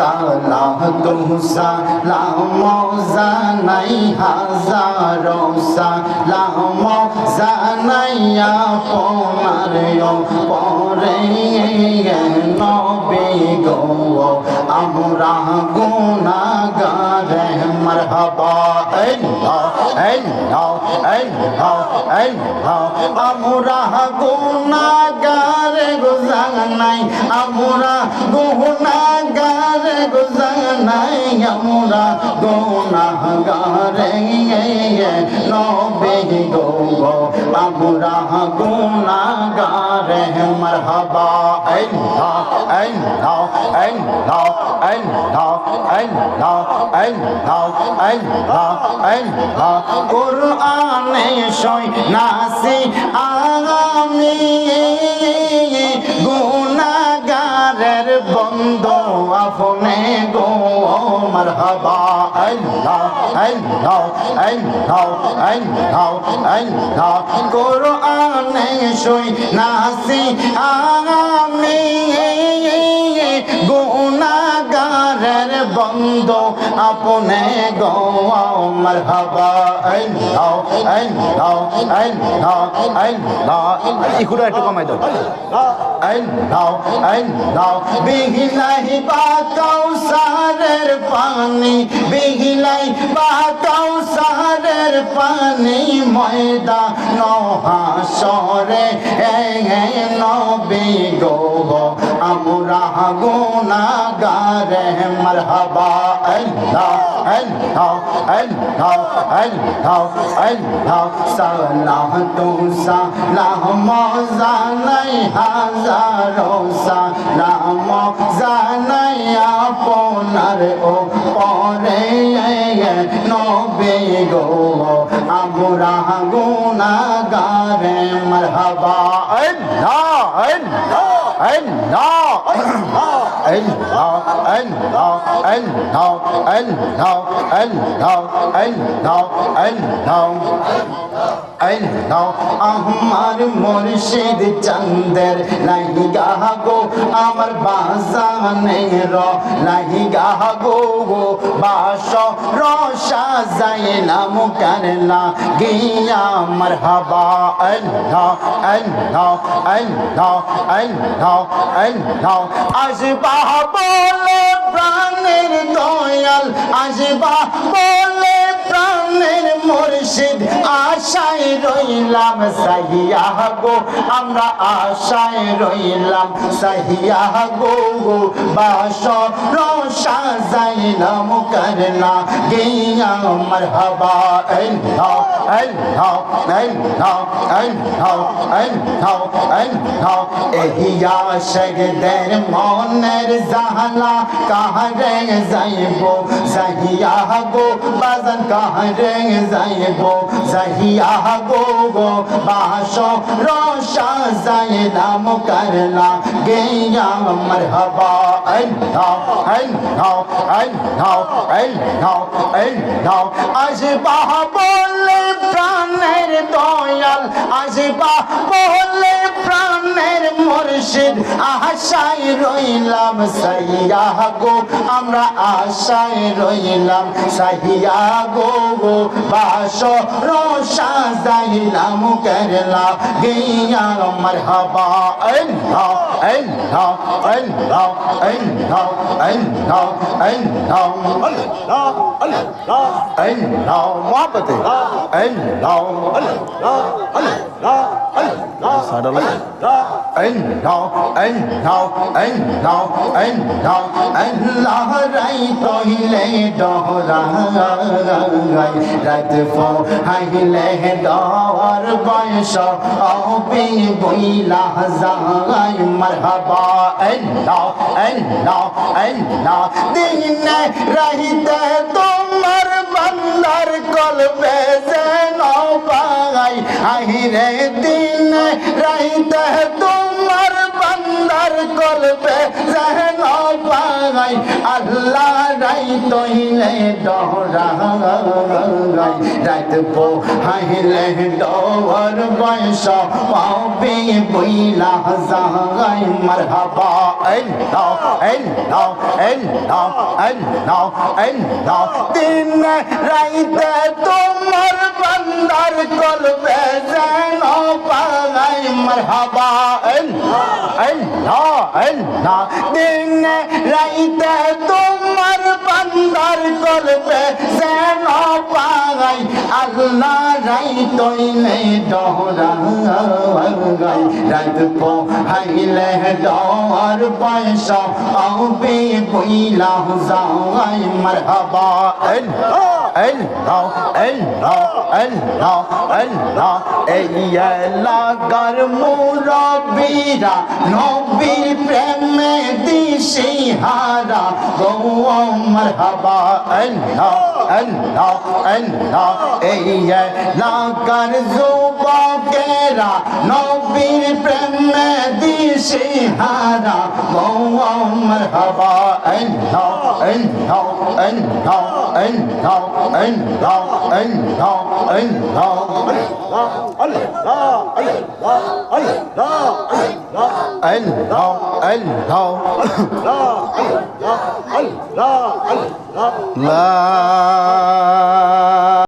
সালাম তুম সালাম জানাই হাজারো সালাম জানাইয়া তোমার পরে নবে গো, আমরা গুণাগার মরহবা আমরা গুণাগার গুজানাই আমরা গুণাগার গুজানাই আমরা গুনাগার নবে গো আমরা গুনাগার মারহাবা, আল্লাহ আল্লাহ আল্লাহ আল্লাহ আল্লাহ আল্লাহ আল্লাহ আল্লাহ। কোরআনে সই নাসি আমি গুনাগারের বন্ধ আপনে গো মারহাবা আল্লাহ আল্লাহ আল্লাহ আল্লাহ আল্লাহ। কোরআনে সই নাসি আমি अपने गवाओ मरहबा अल्लाह अल्लाह अल्लाह अल्लाह इखुरा একটু কমাই দাও अल्लाह अल्लाह बिगलाई बा कौसार पानी बिगलाई बा कौसार কাউসারের পানি ময়দা নহাসরে নবী গো, আমরা গুনাগারে মারহাবা, আল্লাহ আল্লাহ আল্লাহ আল্লাহ আল্লাহ সালাহ তু সালাম জানাই হাজারো সালাম জানাই আপনার ও পরে নবে গো আমরা গুনাগারে মারহাবা। আল্লাহ আল্লাহ আল্লাহ আল্লাহ আল্লাহ আল্লাহ আল্লাহ আল্লাহ। আল্লাহ আমার মুর্শিদ চন্দের নাই গাহো আমার বাজানের নাই গাহো গো বাস রসা যাইলাম করলা গিয়া মারহাবা আল্লাহ আল্লাহ আল্লাহ আল্লাহ আল্লাহ আসবাহ বলে প্রাণের দয়াল আসবাহ বলে প্রাণের মুর্শিদ আশায় রইলাম সাহিয়া গো, আমরা আশায় রইলাম সাহিয়া গো। গো বাস রসা যাইলাম করলা গিয়া মারহাবা, আল্লাহ আল্লাহ আল্লাহ আল্লাহ আল্লাহ আল্লাহ। এহিয়া শগদের মনের জাহালা কাহরে যাইব? সাহিয়া গো, বাজান কাহরে যাইব? সাহিয়া গো গো বাস, রসা নাম করলা গেয়া মারহাবা আল্লাহ আল্লাহ আল্লাহ আল্লাহ আল্লাহ আসবাহ বলে প্রাণের দয়াল আসবাহ বলে মুর্শিদ আশায় রইলাম সাইয়া গো আমরা আশায় রইলাম সাইয়া গো গো বাস রসা যাইলাম করলা গিয়া মারহাবা আল্লাহ আল্লাহ আল্লাহ আল্লাহ আল্লাহ আল্লাহ আল্লাহ আল্লাহ সাদা লাগে আল্লাহ আল্লাহ আল্লাহ আল্লাহ সাইডা লাগে and now and now and now and now and now right tohile dohra right for haile dor baisha au be boila zai marhaba and now and now and now din rahite tomar bandar kolbe zeno pagai ahire din রাইতে তোমার বান্দার কলবে যেন পাই আল্লাহ রাই তৈলে ডরাই রাত পো হাইলে ডর বয়স পাবে বইলা যাই মারহাবা আল্লাহ আল্লাহ আল্লাহ আল্লাহ আল্লাহ দিন রাইতে তোমার বন্দার কলবে যেন পালাই মারহাবা, আল্লাহ আল্লাহ দিন রাইতে তোমার বন্দার কলবে যেন পালাই আল্লাহ রাই তৈলে ডহরাই রাত পো হাইলে ডর পয়সা আবে বইলা যাই মারহাবা, আল্লাহ। আল্লাহ আল্লাহ আল্লাহ আল্লাহ এই এলাকার মুরব্বীরা নবীর প্রেমে দিশি হারা গো মারহাবা আল্লাহ আল্লাহ আল্লাহ এই এলাকার যুবকেরা নবীর প্রেমে দিশি হারা গো মারহাবা আল্লাহ আল্লাহ আল্লাহ আল্লাহ আল্লাহ আল্লাহ আল্লাহ আল্লাহ আল্লাহ লা